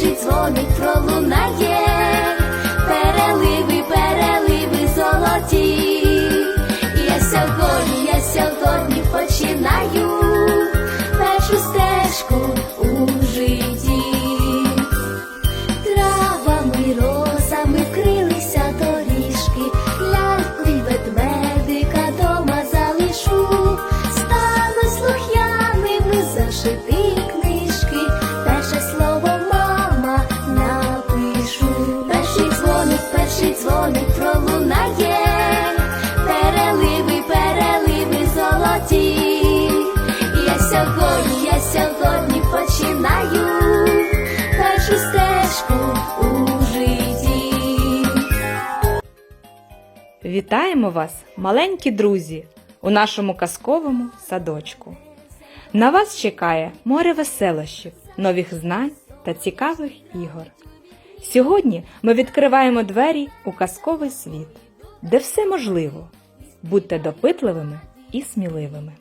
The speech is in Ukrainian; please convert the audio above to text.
перший дзвоник пролунає, переливи, переливи золоті, я сьогодні, я сьогодні починаю першу стежку у житті, травами, розами вкрилися доріжки, ляльки ведмедика дома залишу, стану слух'яними зашити. Я сьогодні, я сьогодні починаю першу стежку у житті. Вітаємо вас, маленькі друзі, у нашому казковому садочку. На вас чекає море веселощів, нових знань та цікавих ігор. Сьогодні ми відкриваємо двері у казковий світ, де все можливо. Будьте допитливими і сміливими.